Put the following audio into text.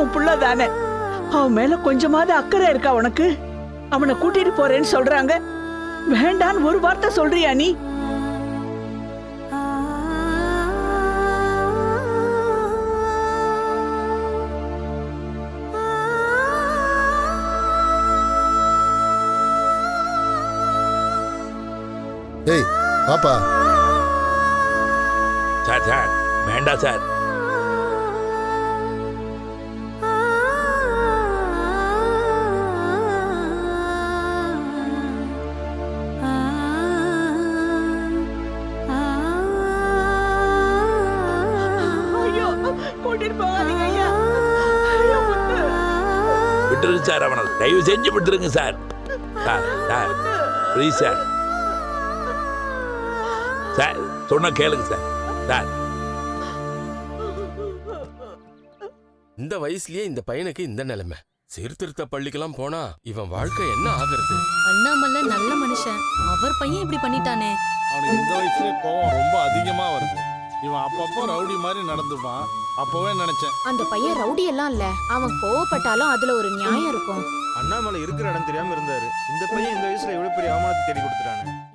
அவ்வளவுதானே அவன் மேல கொஞ்சமாவது அக்கறை இருக்கா உனக்கு? அவனை கூட்டிட்டு போறேன்னு சொல்றாங்க. வேண்டான்னு ஒரு வார்த்தை சொல்றியா நீ? ஏய் பாப்பா. Sir sir. வேண்டாம் சார். விட்டுருங்க சார் அவனை. தயவு செஞ்சு விட்டுருங்க sir. Sir sir please sir. Sir சொன்ன கேளுங்க சார். சார். இந்த வயசுலயே இந்த பையனுக்கு இந்த நிலைமை. சீர்திருத்த பள்ளிக்கெல்லாம் போனா இவன் வாழ்க்கை என்ன ஆகுறது? அண்ணாமலை நல்ல மனுஷன். அவர் பையன் இப்படி பண்ணிட்டானே. அவனுக்கு இந்த வயசுலயே கோவம் ரொம்ப அதிகமா வருது. இவன் அப்பப்போ ரவுடி மாதிரி நடந்துப்பான். அப்பவே நினைச்சேன். அந்த பையன் ரவுடி எல்லாம் இல்ல. அவன் கோவப்பட்டாலும் அதுல ஒரு நியாயம் இருக்கும். அண்ணாமலை இருக்கிற இடம் தெரியாம இருந்தாரு. இந்த பையன் இந்த வயசுல எவ்வளவு பெரிய அவமானத்தை தேடி கொடுத்துட்டானே.